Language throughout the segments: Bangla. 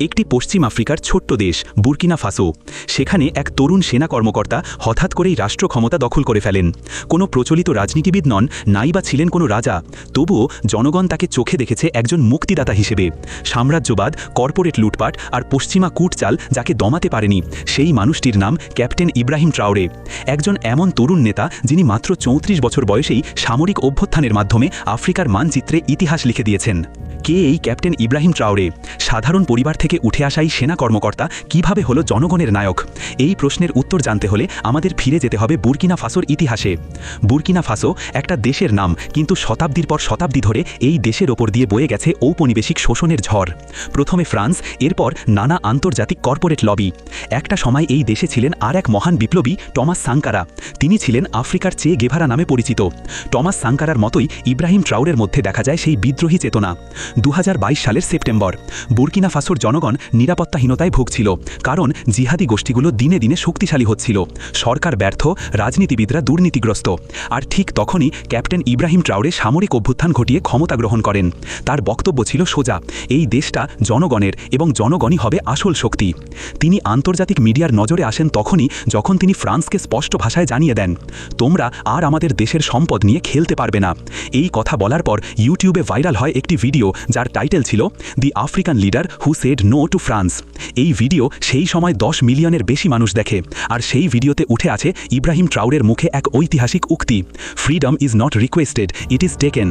একটি পশ্চিম আফ্রিকার ছোট্ট দেশ, বুরকিনা ফাসো। সেখানে এক তরুণ সেনা কর্মকর্তা হঠাৎ করেই রাষ্ট্র ক্ষমতা দখল করে ফেলেন। কোনো প্রচলিত রাজনীতিবিদ নন, নাই বা ছিলেন কোনো রাজা। তবুও জনগণ তাকে চোখে দেখেছে একজন মুক্তিদাতা হিসেবে। সাম্রাজ্যবাদ, কর্পোরেট লুটপাট আর পশ্চিমা কুটচাল যাকে দমাতে পারেনি, সেই মানুষটির নাম ক্যাপ্টেন ইব্রাহিম ট্রাউরে। একজন এমন তরুণ নেতা যিনি মাত্র চৌত্রিশ বছর বয়সেই সামরিক অভ্যুত্থানের মাধ্যমে আফ্রিকার মানচিত্রে ইতিহাস লিখে দিয়েছেন। কে এই ক্যাপ্টেন ইব্রাহিম ট্রাউরে? সাধারণ পরিবার থেকে উঠে আসা এই সেনা কর্মকর্তা কীভাবে হলো জনগণের নায়ক? এই প্রশ্নের উত্তর জানতে হলে আমাদের ফিরে যেতে হবে বুরকিনা ফাসোর ইতিহাসে। বুরকিনা ফাসো একটা দেশের নাম, কিন্তু শতাব্দীর পর শতাব্দী ধরে এই দেশের ওপর দিয়ে বয়ে গেছে ঔপনিবেশিক শোষণের ঝড়। প্রথমে ফ্রান্স, এরপর নানা আন্তর্জাতিক কর্পোরেট লবি। একটা সময় এই দেশে ছিলেন আর এক মহান বিপ্লবী, টমাস সাংকারা তিনি ছিলেন আফ্রিকার চেয়ে গেভারা নামে পরিচিত। টমাস সাংকারার মতোই ইব্রাহিম ট্রাউরের মধ্যে দেখা যায় সেই বিদ্রোহী চেতনা। দু হাজার বাইশ সালের সেপ্টেম্বর। বুরকিনা ফাসোর জনগণ নিরাপত্তাহীনতায় ভুগছিল, কারণ জিহাদি গোষ্ঠীগুলো দিনে দিনে শক্তিশালী হচ্ছিল। সরকার ব্যর্থ, রাজনীতিবিদরা দুর্নীতিগ্রস্ত। আর ঠিক তখনই ক্যাপ্টেন ইব্রাহিম ট্রাউরে সামরিক অভ্যুত্থান ঘটিয়ে ক্ষমতা গ্রহণ করেন। তার বক্তব্য ছিল সোজা, এই দেশটা জনগণের এবং জনগণই হবে আসল শক্তি। তিনি আন্তর্জাতিক মিডিয়ার নজরে আসেন তখনই যখন তিনি ফ্রান্সকে স্পষ্ট ভাষায় জানিয়ে দেন, তোমরা আর আমাদের দেশের সম্পদ নিয়ে খেলতে পারবে না। এই কথা বলার পর ইউটিউবে ভাইরাল হয় একটি ভিডিও যার টাইটেল ছিল the African leader who said no to France এই ভিডিও সেই সময় দশ মিলিয়নের বেশি মানুষ দেখে, আর সেই ভিডিওতে উঠে আছে ইব্রাহিম ট্রাউরের মুখে এক ঐতিহাসিক উক্তি। Freedom is not requested, it is taken.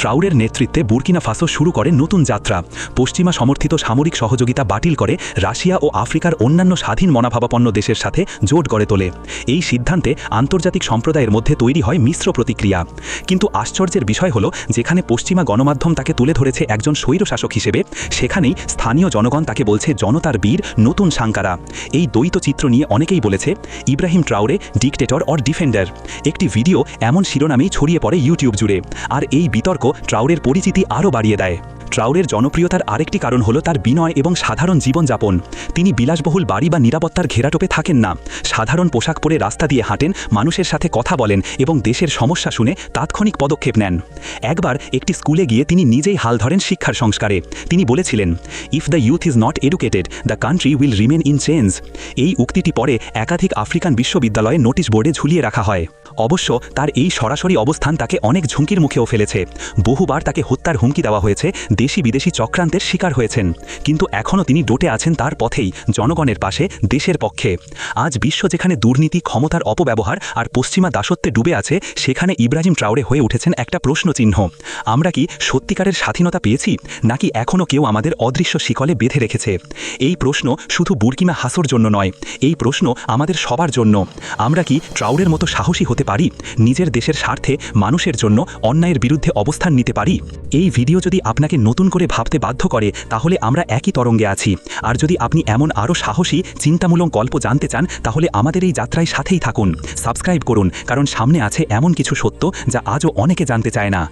ট্রাউরের নেতৃত্বে বুর্কিনা ফাসো শুরু করে নতুন যাত্রা। পশ্চিমা সমর্থিত সামরিক সহযোগিতা বাতিল করে রাশিয়া ও আফ্রিকার অন্যান্য স্বাধীন মনাভাবাপন্ন দেশের সাথে জোট গড়ে তোলে। এই সিদ্ধান্তে আন্তর্জাতিক সম্প্রদায়ের মধ্যে তৈরি হয় মিশ্র প্রতিক্রিয়া। কিন্তু আশ্চর্যের বিষয় হলো, যেখানে পশ্চিমা গণমাধ্যম তাকে তুলে ধরেছে একজন স্বৈরশাসক হিসেবে, সেখানেই স্থানীয় জনগণ তাকে বলছে জনতার বীর, নতুন সাংকারা এই দ্বৈত চিত্র নিয়ে অনেকেই বলেছে, Ibrahim Traore dictator or defender. একটি ভিডিও এমন শিরোনামেই ছড়িয়ে পড়ে ইউটিউব জুড়ে। আর এই বিতর্ক ট্রাউরের পরিচিতি আরও বাড়িয়ে দেয়। ট্রাউরের জনপ্রিয়তার আরেকটি কারণ হলো তার বিনয় এবং সাধারণ জীবনযাপন। তিনি বিলাসবহুল বাড়ি বা নিরাপত্তার ঘেরাটোপে থাকেন না। সাধারণ পোশাক পরে রাস্তা দিয়ে হাঁটেন, মানুষের সাথে কথা বলেন এবং দেশের সমস্যা শুনে তাৎক্ষণিক পদক্ষেপ নেন। একবার একটি স্কুলে গিয়ে তিনি নিজেই হাল ধরেন শিক্ষার সংস্কারে। তিনি বলেছিলেন if the youth is not educated the country will remain in change এই উক্তিটি পরে একাধিক আফ্রিকান বিশ্ববিদ্যালয়ে নোটিশ বোর্ডে ঝুলিয়ে রাখা হয়। অবশ্য তার এই সরাসরি অবস্থান তাকে অনেক ঝুঁকির মুখেও ফেলেছে। বহুবার তাকে হত্যার হুমকি দেওয়া হয়েছে দেশি বিদেশি চক্রান্তের শিকার হয়েছেন। কিন্তু এখনও তিনি ডোটে আছেন তার পথেই, জনগণের পাশে, দেশের পক্ষে। আজ বিশ্ব যেখানে দুর্নীতি, ক্ষমতার অপব্যবহার আর পশ্চিমা দাসত্বে ডুবে আছে, সেখানে ইব্রাহিম ট্রাউরে হয়ে উঠেছেন একটা প্রশ্নচিহ্ন। আমরা কি সত্যিকারের স্বাধীনতা পেয়েছি, নাকি এখনও কেউ আমাদের অদৃশ্য শিকলে বেঁধে রেখেছে? এই প্রশ্ন শুধু বুর্কিমা হাসোর জন্য নয়, এই প্রশ্ন আমাদের সবার জন্য। আমরা কি ট্রাউরের মতো সাহসী হতে পারি? নিজের দেশের স্বার্থে মানুষের জন্য অন্যায়ের বিরুদ্ধে অবস্থান নিতে পারি? এই ভিডিও যদি আপনাকে নতুন করে ভাবতে বাধ্য করে, তাহলে আমরা একই তরঙ্গে আছি। আর যদি আপনি এমন আরও সাহসী, চিন্তামূলক গল্প জানতে চান, তাহলে আমাদের এই যাত্রায় সাথেই থাকুন। সাবস্ক্রাইব করুন, কারণ সামনে আছে এমন কিছু সত্য যা আজও অনেকে জানতে চায় না।